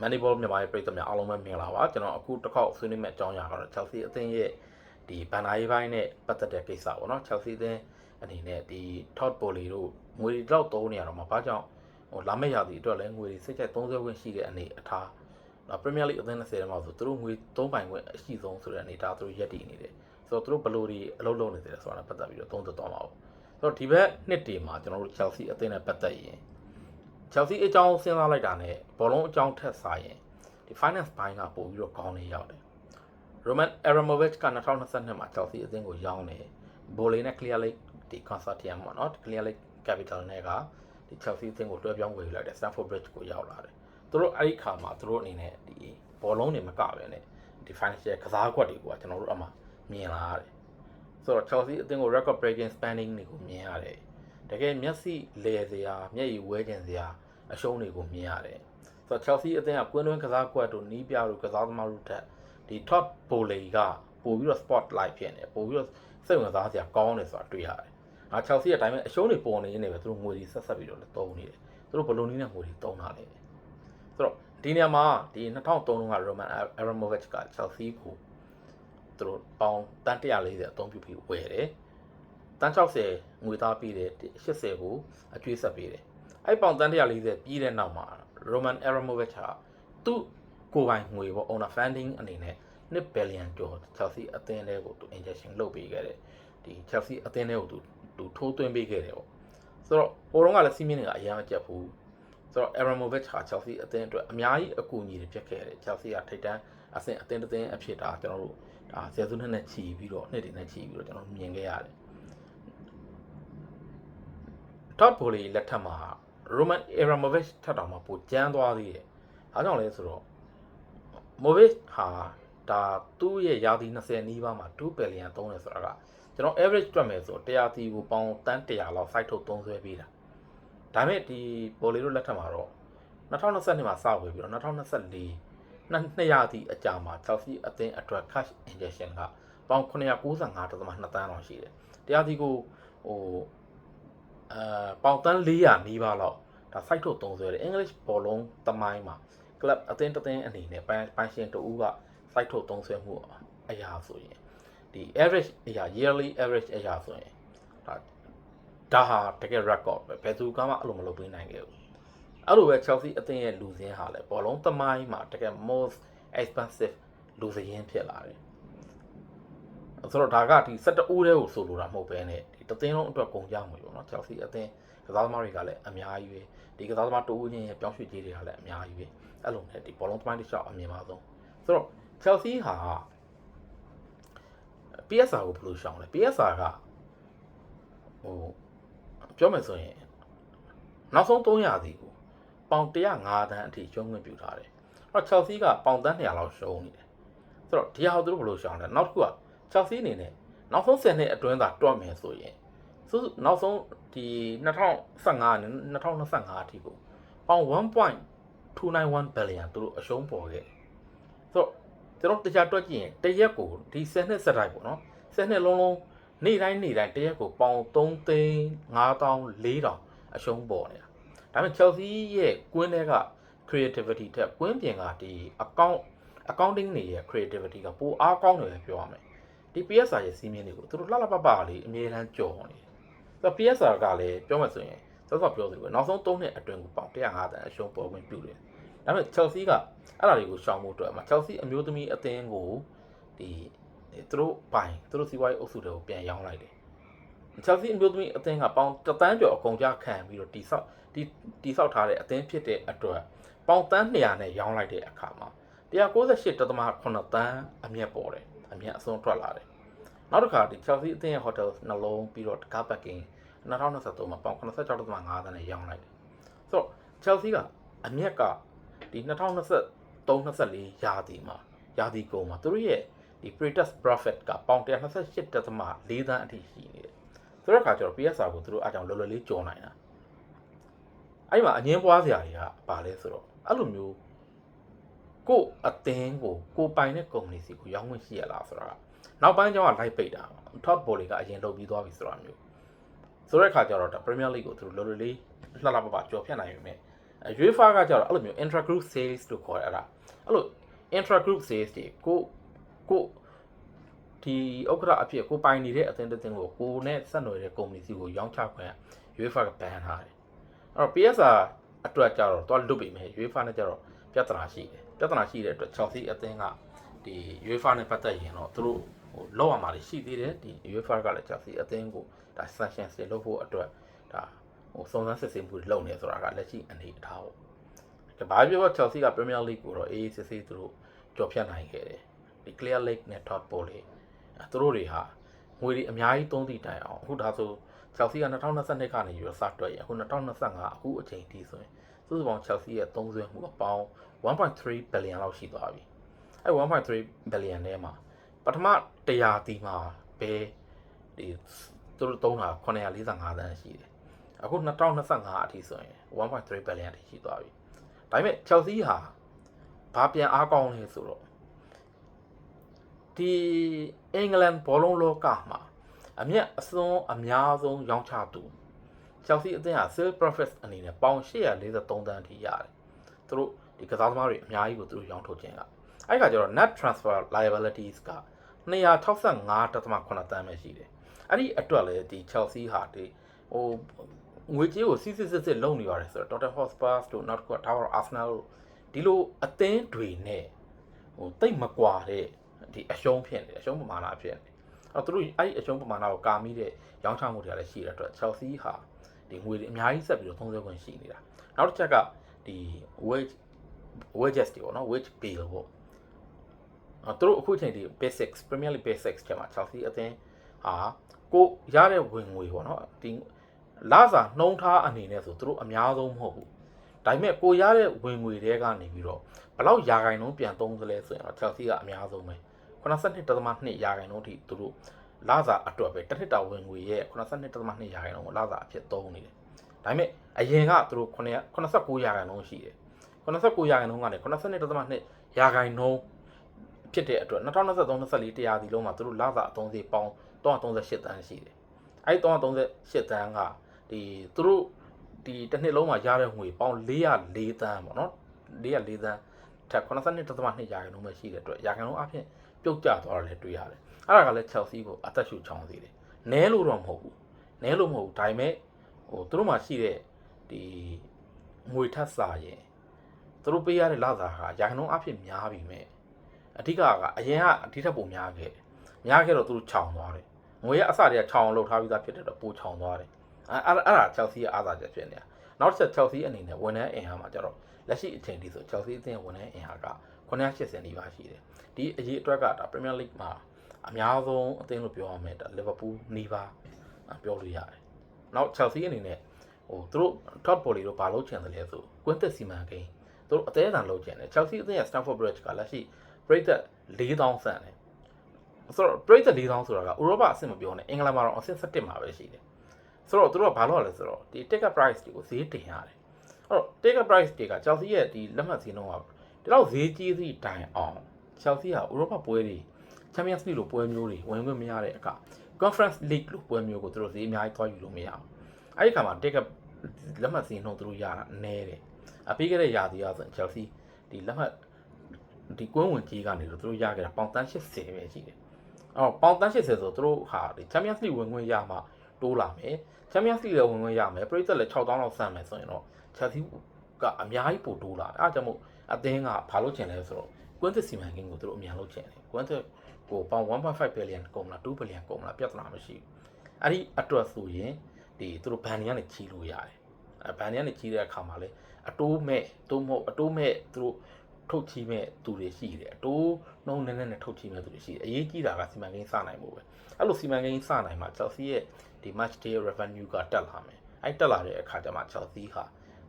Moneyball မြန်မာရဲ့ပြည်သက်များအားလုံးပဲမင်္ဂလာပါကျွန်တော်အခုတစ်ခေါက်ဆွေးနွေးမယ့်အကြောင်းအရာကတော့ Chelsea အသင်းရဲ့ဒီဘန်နာရေးပိုင်းနဲ့ပတ်သက်တဲ့ကိစ္စပေါ့နော် Chelsea အသင်းအနေနဲ့ဒီ Todd Bowley တို့ငွေတွေတော့သုံးနေရတော့မှာဘာကြောင့်ဟိုလာမယ့်ရာသီအတွက်လည်းငွေတွေစိတ်ကြိုက်30ခွင့်ရှိတဲ့အနေအထားနော် Premier League အသင်း30ထဲမှာဆိုသူတို့ငွေ3ပိုင်ခွင့်အရှိဆုံးဆိုတဲ့အနေအထားသူတို့ရက်တည်နေတယ်ဆိုတော့သူတို့ဘယ်လိုတွေအလုပ်လုပ်နေတယ်ဆိုတာနဲ့ပတ်သက်ပြီးတော့သုံးသပ်သွားမှာပေါ့ဆိုတော့ဒီဘက်နှစ်တည်မှာကျွန်တော်တို့ Chelsea အသင်းနဲ့ပတ်သက်ရင် Chelsea အကြောင်းစဉ်းစားလိုက်တာနဲ့ဘောလုံးအကြောင်းထက်စားရင်ဒီ finance ဘိုင်းကပို့ပြီးတော့ကောင်းနေရောက်တယ် Roman Abramovich က2022မှာ Chelsea အသင်းကိုရောင်းတယ်။ Bole နဲ့ Clear Lake ဒီ consortium ပေါ့နော် Clear Lake Capital နဲ့ကဒီ Chelsea အသင်းကိုတွဲပြောင်းဝယ်ယူလိုက်တယ် Stamford Bridge ကိုရောက်လာတယ်။သူတို့အဲ့ဒီခါမှာသူတို့အနေနဲ့ဒီဘောလုံးတွေမကပဲနဲ့ဒီ financial ကစားကွက်တွေကကျွန်တော်တို့အမှမြင်လာရတယ်။ဆိုတော့ Chelsea အသင်းကို record breaking spending တွေကိုမြင်ရတယ်။တကယ်မျက်စိလဲစရာမျက်ရည်ဝဲကျင်စရာ အရှုံးတွေကိုမြင်ရတယ်။ဆိုတော့ Chelsea အသင်းကကွင်းတွင်းကစားကွက်တို့နီးပြတို့ကစားသမားတို့ထက်ဒီ top volley ကပို့ပြီးတော့ spotlight ဖြစ်နေပို့ပြီးတော့စိတ်ဝင်စားစရာကောင်းတယ်ဆိုတာတွေ့ရတယ်။ငါ Chelsea ရဲ့အတိုင်းပဲအရှုံးတွေပေါ်နေနေပဲသူတို့ငွေတွေဆက်ဆက်ပြီးတော့လည်းတုံးနေတယ်။သူတို့ဘယ်လိုနည်းနဲ့ငွေတွေတုံးတာလဲ။ဆိုတော့ဒီနေရာမှာဒီ2003တုန်းက Roman Abramovich က Chelsea ကိုသူတို့ပေါင်တန်း140အသုံးပြုပြီးဝယ်တယ်။တန်း60ငွေသားပြီးတယ်80ကိုအကျွေးဆက်ပေးတယ်။ အဲ့ပေါင်တန်း140ပြီးတဲ့နောက်မှာ Roman Abramovich ကသူ့ကိုယ်ပိုင်ငွေပေါ့ owner funding အနေနဲ့1 billion ကျော် Chelsea အသင်းတွေကိုသူ injection လုပ်ပေးခဲ့တယ်ဒီ Chelsea အသင်းတွေကိုသူသူထိုးသွင်းပေးခဲ့တယ်ပေါ့ဆိုတော့ဟိုတုန်းကလည်းစီးမင်းတွေကအရင်မကြက်ဘူးဆိုတော့ Abramovich ဟာ Chelsea အသင်းအတွက်အများကြီးအကူအညီတွေဖြစ်ခဲ့တယ် Chelsea ကထိပ်တန်းအဆင့်အသင်းတစ်သင်းအဖြစ်ဒါကျွန်တော်တို့ဒါဆယ်စုနှစ်နဲ့ချီပြီးတော့နှစ်တွေနဲ့ချီပြီးတော့ကျွန်တော်မြင်ခဲ့ရတယ် Todd Bowley လက်ထက်မှာ Roman Abramovich ထက်တောင်မှပိုကျန်းသွားသေးတယ်။အားကြောင့်လဲဆိုတော့ Movich ဟာဒါသူ့ရဲ့ရာသီ20နီးပါးမှာ2ဘီလီယံသုံးတယ်ဆိုတာကကျွန်တော် average တွက်မယ်ဆို100တီကိုပေါင်တန်း100လောက် site ထုတ်သုံးဆွဲပေးတာ။ဒါပေမဲ့ဒီ Bowley တို့လက်ထက်မှာတော့2022မှာစဝယ်ပြီးတော့2024နှစ်200တီအကြာမှာ Chelsea အသင်းအတွက် cash injection ကပေါင်995.2တန်းလောက်ရှိတယ်။တရားတီကိုဟို အဲပေါင်တန်း400နီးပါးလောက်ဒါ site ထုတ်သုံးဆွဲတယ် English ဘောလုံးသမိုင်းမှာ club အသင်းတစ်သင်းအနေနဲ့ပိုင်ပိုင်ရှင်တူဦးက site ထုတ်သုံးဆွဲမှုအရာဆိုရင်ဒီ average အရာ yearly average အရာဆိုရင်ဒါဒါဟာတကယ် record ပဲဘယ်သူကမှအဲ့လိုမလုပ်ပေးနိုင်ခဲ့ဘူးအဲ့လိုပဲ Chelsea အသင်းရဲ့လူစင်းဟာလည်းဘောလုံးသမိုင်းမှာတကယ် most expensive လူစင်းဖြစ်လာတယ် ဆိုတော့ဒါကဒီ17ဦးတည်းကိုဆိုလိုတာမဟုတ်ပဲနဲ့ဒီတသင်းလုံးအတွက်ကုန်ကြမှာပေါ့နော် Chelsea အသင်းကစားသမားတွေကလည်းအများကြီးပဲဒီကစားသမားတဦးချင်းရဲ့ပြောင်းရွှေ့ကြေးတွေကလည်းအများကြီးပဲအဲ့လိုနဲ့ဒီဘောလုံးသမိုင်းတစ်လျှောက်အမြင်ပါဆုံးဆိုတော့ Chelsea ဟာ PSR ကိုဘယ်လိုရှောင်လဲ PSR ကဟိုပြောမယ်ဆိုရင်နောက်ဆုံး300စီကိုပေါင်105တန်းအထိရှုံးခွင့်ပြုထားတယ်အဲ့တော့ Chelsea ကပေါင်တန်း200လောက်ရှုံးနေတယ်ဆိုတော့ဒီဟာကိုသူတို့ဘယ်လိုရှောင်လဲနောက်တစ်ခုက Chelsea အနေနဲ့နောက်ဆုံး10နှစ်အတွင်းသာတွက်မယ်ဆိုရင်စုနောက်ဆုံးဒီ2015နဲ့2025အထိကိုပေါင်1.291 billion သူတို့အရှုံးပေါ်ခဲ့တယ်ဆိုတော့ကျွန်တော်တရားတွက်ကြည့်ရင်တရက်ကိုဒီ10နှစ်စက်တိုင်းပေါ့နော်10နှစ်လုံးလုံးနေ့တိုင်းနေ့တိုင်းတရက်ကိုပေါင်3သိန်း5400အရှုံးပေါ်နေတာဒါပေမဲ့ Chelsea ရဲ့ကွင်းထဲက creativity ထက်ကွင်းပြင်ကဒီ account accounting တွေရဲ့ creativity ကပိုအားကောင်းတယ်ပြောရမယ် ဒီ PSR ရဲ့စီးမြင်တွေကိုသူတို့လှလှပပလေးအမြဲတမ်းကြော်နေတယ်ဆိုတော့ PSR ကလည်းပြောမှဆိုရင်စောစောပြောသလိုပဲနောက်ဆုံး3နှစ်အတွင်းကိုပေါင်105တန်အရှုံးပေါ်ဝင်ပြုတယ်ဒါပေမဲ့ Chelsea ကအဲ့ဒါတွေကိုရှောင်ဖို့အတွက်မှာ Chelsea အမျိုးသမီးအသင်းကိုဒီသူတို့ပိုင်သူတို့စီးပွားရေးအုပ်စုတွေကိုပြန်ရောင်းလိုက်တယ် Chelsea အမျိုးသမီးအသင်းကပေါင်တသန်းကျော်အကုန်ကြခံပြီးတော့တိဆောက်ဒီတိဆောက်ထားတဲ့အသင်းဖြစ်တဲ့အတွက်ပေါင်တန်း200နဲ့ရောင်းလိုက်တဲ့အခါမှာ198.8တန်းအမြတ်ပေါ်တယ်အမြတ်အစွန်းထွက်လာတယ် နောက်တစ်ခါဒီ Chelsea အသင်းရဲ့ hotel နှလုံးပြီးတော့ကားပတ်ကင်2023မှာပေါင်86.5တန်းနဲ့ရောင်းလိုက်တယ်ဆိုတော့ Chelsea ကအမြတ်ကဒီ2023 24ရာသီမှာရာသီကုန်မှာသူတို့ရဲ့ဒီ pre-tax profit ကပေါင်128.4တန်းအထိရှိနေတယ်ဆိုတော့အခါကျတော့ PSR ကိုသူတို့အားကြောင့်လော်လော်လေးကြော်နိုင်တာအဲ့မှာအငင်းပွားစရာတွေကဘာလဲဆိုတော့အဲ့လိုမျိုးကို့အသင်းကိုကိုပိုင်တဲ့ကုမ္ပဏီစီကိုရောင်းဝင်ရှိရလားဆိုတာ နောက်ပိုင်းကျတော့လိုက်ပိတ်တာ top ball တွေကအရင်လုပ်ပြီးသွားပြီဆိုတာမျိုးဆိုတဲ့အခါကျတော့ဒါ Premier League ကိုသူတို့လော်လော်လေးလှလှပပကြော်ဖြတ်နိုင်ပြီမဲ့ရွေးဖာကကြတော့အဲ့လိုမျိုး intra group sales လို့ခေါ်တယ်အဲ့ဒါအဲ့လို intra group sales တွေကိုကိုဒီဥက္ကဋ္ဌအဖြစ်ကိုပိုင်နေတဲ့အသင်းတစ်သင်းကိုကိုနဲ့ဆက်နွယ်တဲ့ကုမ္ပဏီစီကိုရောင်းချခွင့်ရွေးဖာကဘန်ထားတယ်အဲ့တော့ PSR အတွက်ကြတော့တော့လွတ်ပြီမယ်ရွေးဖာနဲ့ကြတော့ပြဿနာရှိတယ်ပြဿနာရှိတဲ့အတွက် Chelsea အသင်းကဒီရွေးဖာနဲ့ပတ်သက်ရင်တော့သူတို့ ဟိုလောက်ရမှာရှိသေးတယ်ဒီရွေးဖာကလည်း Chelsea အသင်းကိုဒါ sanctions တွေလုပ်ဖို့အတွက်ဒါဟိုစုံစမ်းစစ်ဆေးမှုတွေလုပ်နေဆိုတာကလက်ရှိအနေအထားပေါ့ဒါဘာပြော Chelsea က Premier League ကိုတော့အေးအေးဆေးဆေးသူတို့ကြော်ဖြတ်နိုင်ခဲ့တယ်ဒီ Clear Lake နဲ့ Todd Bowley သူတို့တွေဟာငွေတွေအများကြီးသုံးသည့်တိုင်အောင်အခုဒါဆို Chelsea က2022ကနေယူရစတွက်ရအခု2025အခုအချိန်ထိဆိုရင်စုစုပေါင်း Chelsea ရဲ့သုံးစွဲမှုအပေါင်း1.3 billion လောက်ရှိသွားပြီအဲ1.3 billion ထဲမှာ ပထမ100တီမှာပဲဒီသူတို့သုံးတာ945သန်းရှိတယ်အခု2025အထိဆိုရင်1.3 billion ထိရှိသွားပြီဒါပေမဲ့ Chelsea ဟာဘာပြန်အားကောင်းလဲဆိုတော့ဒီအင်္ဂလန်ဘောလုံးလောကမှာအမျက်အစွန်းအများဆုံးရောင်းချသူ Chelsea အသင်းဟာ sale profit အနေနဲ့ပေါင်843တန်းထိရတယ်သူတို့ဒီကစားသမားတွေအများကြီးကိုသူတို့ရောင်းထုတ်ခြင်းကအဲ့ခါကျတော့ net transfer liabilities က 265.8တန်းပဲရှိတယ်အဲ့ဒီအတွက်လည်းဒီ Chelsea ဟာဒီဟိုငွေကြေးကိုစစ်စစ်စစ်စစ်လုံနေရတယ်ဆိုတော့ Tottenham Hotspur တို့နောက်တစ်ခုက Tower Arsenal တို့ဒီလိုအသင်းတွေနဲ့ဟိုတိတ်မကွာတဲ့ဒီအရှုံးဖြစ်နေတယ်အရှုံးပမာဏဖြစ်နေတယ်အဲ့တော့သူတို့အဲ့ဒီအရှုံးပမာဏကိုကာမိတဲ့ရောင်းချမှုတွေလည်းရှိတဲ့အတွက် Chelsea ဟာဒီငွေတွေအများကြီးဆက်ပြီးတော့သုံးစွဲခွင့်ရှိနေတာနောက်တစ်ချက်ကဒီ wage wages တွေပေါ့နော် wage bill ပေါ့အဲ့ သူတို့အခုချိန်ဒီ basics Premier League basics ထဲမှာ Chelsea အသင်းဟာကိုရတဲ့ဝင်ငွေပေါ့နော်ဒီလာစာနှုံးထားအနေနဲ့ဆိုသူတို့အများဆုံးမဟုတ်ဘူးဒါပေမဲ့ကိုရတဲ့ဝင်ငွေတွေကနေပြီးတော့ဘယ်လောက်ရာခိုင်နှုန်းပြန်သုံးသလဲဆိုရင်တော့ Chelsea ကအများဆုံးပဲ82.2ရာခိုင်နှုန်းထိသူတို့လာစာအတွက်ပဲတစ်နှစ်တာဝင်ငွေရဲ့82.2ရာခိုင်နှုန်းကိုလာစာအဖြစ်သုံးနေတယ်ဒါပေမဲ့အရင်ကသူတို့89ရာခိုင်နှုန်းရှိတယ်89ရာခိုင်နှုန်းကနေ82.2ရာခိုင်နှုန်း ဖြစ်တဲ့အတွက်2023-24တရားဒီလုံးမှာသူတို့လာစာအသုံးစရိတ်ပေါင်း338တန်းရှိတယ်အဲ့338တန်းကဒီသူတို့ဒီတစ်နှစ်လုံးမှာရတဲ့ငွေပေါင်း404တန်းပေါ့နော်404တန်းထက်82.2ရာခိုင်နှုန်းပဲရှိတဲ့အတွက်ရာခိုင်နှုန်းအဖြစ်ပြုတ်ကျသွားတာလည်းတွေ့ရတယ်အဲ့ဒါကလည်း Chelsea ကိုအသက်ရှူချောင်းစေတယ်နဲလို့တော့မဟုတ်ဘူးနဲလို့မဟုတ်ဘူးဒါပေမဲ့ဟိုသူတို့မှာရှိတဲ့ဒီငွေထပ်စာရင်သူတို့ပေးရတဲ့လစာဟာရာခိုင်နှုန်းအဖြစ်များပြီမဲ့ အဓိကကအရင်ကအဒီထက်ပိုများခဲ့တယ်များခဲ့တော့သူတို့ခြောင်သွားတယ်ငွေရအစတည်းကခြောင်လောက်ထားပြီးသားဖြစ်တဲ့တော့ပိုခြောင်သွားတယ်အဲ့အဲ့အဲ့ဒါ Chelsea ရဲ့အားသာချက်ဖြစ်နေတာနောက်တစ်ချက် Chelsea အနေနဲ့ဝန်ထမ်းအင်အားမှာကျတော့လက်ရှိအချိန်ထိဆို Chelsea အသင်းဝန်ထမ်းအင်အားက980နီးပါးရှိတယ်ဒီအရေးအတွက်ကဒါ Premier League မှာအများဆုံးအသင်းလို့ပြောရမယ်ဒါ Liverpool နီးပါးပြောလို့ရတယ်နောက် Chelsea အနေနဲ့ဟိုသူတို့ top volley တို့ဘာလုပ်ချင်တယ်လဲဆိုကွင်းသက်စီမံကိန်းသူတို့အသေးအံလုပ်ချင်တယ် Chelsea အသင်းရဲ့ Stamford Bridge ကလက်ရှိ ပရိသတ်4000ဆန်တယ်ဆိုတော့ပရိသတ်4000ဆိုတာကဥရောပအဆင့်မပြောနဲ့အင်္ဂလန်မှာတော့အဆင့်17မှာပဲရှိတယ်ဆိုတော့သူတို့ကဘာလုပ်ရလဲဆိုတော့ဒီ ticket price တွေကိုဈေးတင်ရတယ်အဲ့တော့ ticket price တွေက Chelsea ရဲ့ဒီလက်မှတ်ဈေးနှုန်းကဒီလောက်ဈေးကြီးသည့်တိုင်အောင် Chelsea ကဥရောပပွဲတွေ Champions League လို့ပွဲမျိုးတွေဝင်ခွင့်မရတဲ့အခါ Conference League လို့ပွဲမျိုးကိုသူတို့ဈေးအများကြီးသွားယူလို့မရဘူးအဲ့ဒီခါမှာ ticket လက်မှတ်ဈေးနှုန်းသူတို့ရတာနည်းတယ်အပြီးခဲ့တဲ့ရာသီကဆိုရင် Chelsea ဒီလက်မှတ် ဒီကွင်းဝင်ကြီးကနေတော့သူတို့ရခဲ့တာပေါင်တန်း80ပဲရှိတယ်အော်ပေါင်တန်း80ဆိုသူတို့ဟာဒီ Champions League ဝင်ခွင့်ရမှတိုးလာမယ် Champions League လည်းဝင်ခွင့်ရမယ်ပရိသတ်လည်း6000လောက်ဆန့်မယ်ဆိုရင်တော့ Chelsea ကအများကြီးပိုတိုးလာအဲဒါကြောင့်မို့အသင်းကဘာလို့ချင်လဲဆိုတော့ကွင်းသစ်စီမံကိန်းကိုသူတို့အများလို့ချင်တယ်ကွင်းသစ်ကိုပေါင်1.5 billion ကုန်မလား2 billion ကုန်မလားပြဿနာမရှိဘူးအဲ့ဒီအတွက်ဆိုရင်ဒီသူတို့ဘန်နေကနေချီလို့ရတယ်အဲဘန်နေကနေချီတဲ့အခါမှာလဲအတိုးမဲ့သို့မဟုတ်အတိုးမဲ့သူတို့ ထုတ်ချီမဲ့သူတွေရှိတယ်အတိုးနှုံးနည်းနည်းနဲ့ထုတ်ချီမဲ့သူတွေရှိတယ်အရေးကြီးတာကစီမံကိန်းစနိုင်မှုပဲအဲ့လိုစီမံကိန်းစနိုင်မှာ Chelsea ရဲ့ဒီ match day revenue ကတက်လာမယ်အဲ့တက်လာတဲ့အခါကျမှ Chelsea ဟာ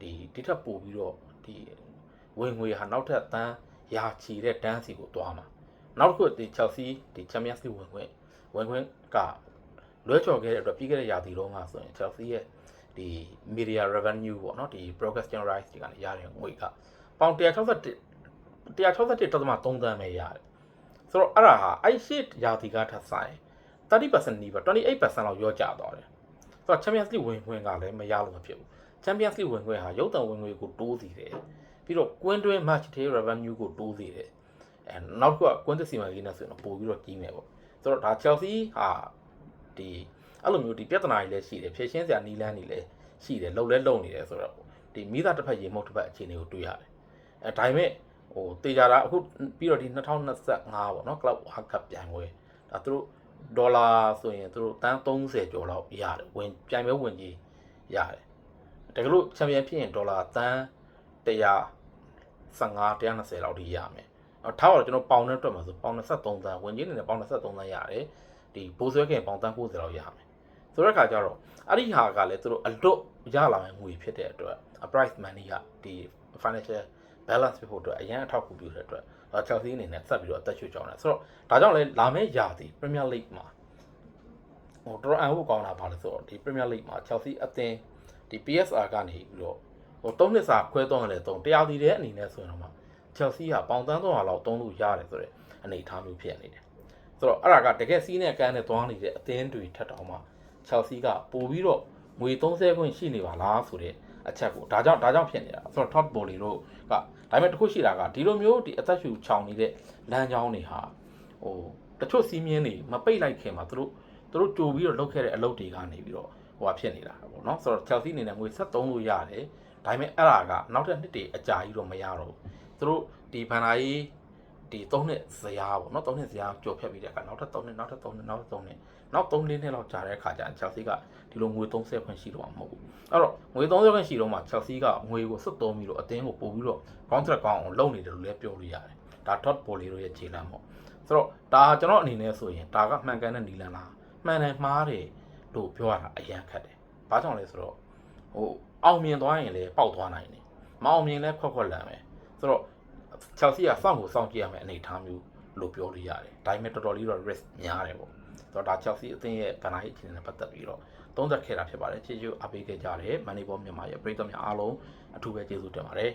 ဒီဒီထက်ပိုပြီးတော့ဒီဝင်ငွေဟာနောက်ထပ်တန်းရာချီတဲ့တန်းစီကိုတွားမှာနောက်တစ်ခုဒီ Chelsea ဒီ Champions League ဝင်ခွင့်ဝင်ခွင့်ကလွဲချော်ခဲ့တဲ့အတွက်ပြီးခဲ့တဲ့ရာသီတုန်းကဆိုရင် Chelsea ရဲ့ဒီ media revenue ပေါ့နော်ဒီ broadcasting rights တွေကနေရတဲ့ငွေကပေါင်161 161.3တန်းပဲရတယ်ဆိုတော့အဲ့ဒါဟာအဲ့ရှစ်ရာသီကထပ်ဆိုင်30%နီးပါး28%လောက်ရော့ကျသွားတယ်ဆိုတော့ Champions League ဝင်ခွင့်ကလည်းမရလို့မဖြစ်ဘူး Champions League ဝင်ခွင့်ဟာရုပ်တံဝင်ငွေကိုတိုးစီတယ်ပြီးတော့ Queen တွင်း match day revenue ကိုတိုးစီတယ်အဲနောက်တစ်ခုက Queen စီမံကိန်းနဲ့ဆိုရင်တော့ပို့ပြီးတော့ကြီးမယ်ပေါ့ဆိုတော့ဒါ Chelsea ဟာဒီအဲ့လိုမျိုးဒီပြဿနာတွေလည်းရှိတယ်ဖြည့်ရှင်းစရာနီးလန်းတွေလည်းရှိတယ်လုံလဲလုံနေတယ်ဆိုတော့ဒီမိသားတစ်ဖက်ရေမုတ်တစ်ဖက်အခြေအနေကိုတွေ့ရတယ်အဲဒါပေမဲ့ ဟိုတေချာတာအခုပြီးတော့ဒီ2025ပေါ့နော် Club World Cup ပြိုင်ပွဲဒါသူတို့ဒေါ်လာဆိုရင်သူတို့တန်း30ကျော်လောက်ရတယ်ဝင်ပြိုင်ပွဲဝင်ကြီးရတယ်တကယ်လို့ချန်ပီယံဖြစ်ရင်ဒေါ်လာတန်း115 120လောက်ထိရမယ်အော်ထားတော့ကျွန်တော်ပေါင်နဲ့တွက်မှာဆိုပေါင်23တန်းဝင်ကြီးနေနဲ့ပေါင်23တန်းရတယ်ဒီဘိုးဆွဲခင်ပေါင်တန်း90လောက်ရမယ်ဆိုတဲ့အခါကျတော့အဲ့ဒီဟာကလည်းသူတို့အလွတ်ရလာမယ့်ငွေဖြစ်တဲ့အတွက် price money ကဒီ financial balance ဖြစ်ဖို့အတွက်အရင်အထောက်အကူပြုတဲ့အတွက်တော့ Chelsea အနေနဲ့ဆက်ပြီးတော့အသက်ရှူကြောင်းတယ်ဆိုတော့ဒါကြောင့်လည်းလာမယ့်ရာသီ Premier League မှာဟိုတော်တော်အံ့ဖို့ကောင်းတာပါလို့ဆိုတော့ဒီ Premier League မှာ Chelsea အသင်းဒီ PSR ကနေပြီးတော့ဟို၃နှစ်စာခွဲသွင်းတယ်၃တရားစီတဲ့အနေနဲ့ဆိုရင်တော့မှ Chelsea ကပေါင်တန်း300လောက်သုံးလို့ရတယ်ဆိုတော့အနေအထားမျိုးဖြစ်နေတယ်ဆိုတော့အဲ့ဒါကတကယ်စီးနဲ့ကန်းနဲ့သွားနေတဲ့အသင်းတွေထက်တောင်မှ Chelsea ကပို့ပြီးတော့ငွေ30ခွင့်ရှိနေပါလားဆိုတဲ့ အချက်ကိုဒါကြောင့်ဒါကြောင့်ဖြစ်နေတာဆိုတော့ top volley တို့ကဒါပေမဲ့တစ်ခုရှိတာကဒီလိုမျိုးဒီအသက်ရှူချောင်နေတဲ့လမ်းကြောင်းတွေဟာဟိုတချို့စီးမြင်းတွေမပိတ်လိုက်ခင်မှာသူတို့သူတို့ကြိုပြီးတော့လုပ်ခဲ့တဲ့အလုပ်တွေကနေပြီးတော့ဟိုဟာဖြစ်နေတာပေါ့နော်ဆိုတော့ Chelsea အနေနဲ့ငွေ73လို့ရတယ်ဒါပေမဲ့အဲ့ဒါကနောက်ထပ်နှစ်တွေအကြာကြီးတော့မရတော့ဘူးသူတို့ဒီဘန်နာကြီး ဒီ3နှစ်ဇရာပေါ့နော်3နှစ်ဇရာကြော်ဖြတ်ပြီးတဲ့အခါနောက်ထပ်3နှစ်နောက်ထပ်3နှစ်နောက်ထပ်3နှစ်နောက်3နှစ်လောက်ကြာတဲ့အခါကျရင် Chelsea ကဒီလိုငွေ30ခွင့်ရှိတော့မှာမဟုတ်ဘူးအဲ့တော့ငွေ30ခွင့်ရှိတော့မှ Chelsea ကငွေကိုစွတ်သုံးပြီးတော့အသင်းကိုပို့ပြီးတော့ contract ကောင်းအောင်လုပ်နေတယ်လို့လည်းပြောလို့ရတယ်ဒါ top volley တို့ရဲ့ခြေလှမ်းပေါ့ဆိုတော့ဒါကျွန်တော်အနေနဲ့ဆိုရင်ဒါကမှန်ကန်တဲ့နီလန်လားမှန်တယ်မှားတယ်လို့ပြောရတာအရန်ခက်တယ်ဘာကြောင့်လဲဆိုတော့ဟိုအောင်မြင်သွားရင်လည်းပေါက်သွားနိုင်တယ်မအောင်မြင်လည်းခွက်ခွက်လန်ပဲဆိုတော့ Chelsea ကစောင့်ကိုစောင့်ကြည့်ရမယ့်အနေအထားမျိုးလို့ပြောလို့ရတယ်ဒါပေမဲ့တော်တော်လေးတော့ risk များတယ်ပေါ့ဆိုတော့ဒါ Chelsea အသင်းရဲ့ဗန်နာရေးအခြေအနေနဲ့ပတ်သက်ပြီးတော့သုံးသပ်ခဲ့တာဖြစ်ပါတယ်ချေချူအပေးခဲ့ကြတယ်မန်နီဘောမြန်မာရဲ့ပရိသတ်များအားလုံးအထူးပဲကျေးဇူးတင်ပါတယ်